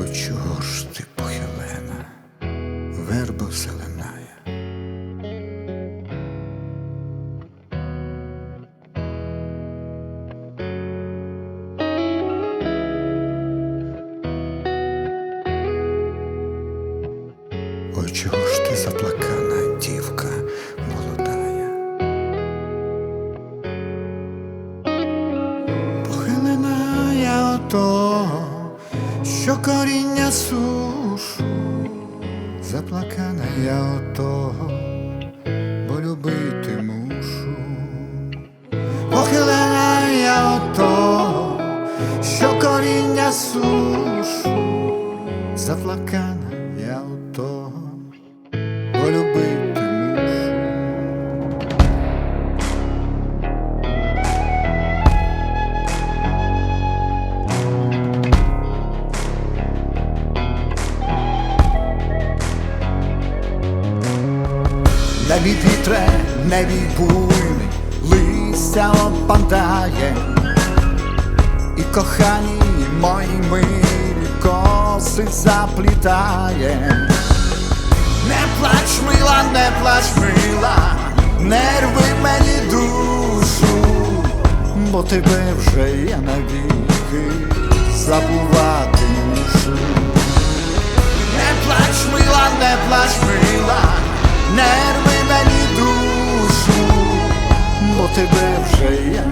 Ой, чого ж ти похилена, верба зеленая? О, чого ж ти заплакана, що коріння сушу, заплакана я ото, бо любити мушу. Похилена я ото, що коріння сушу, заплакана я бо Не від вітре, не буйний, листя опадає, і кохані мої милі коси заплітає. Не плач, мила, не плач, мила, не рви мені душу, бо тебе вже я навіки забувати мушу. Не плач, мила, не плач, мила, не рви тебе вже є.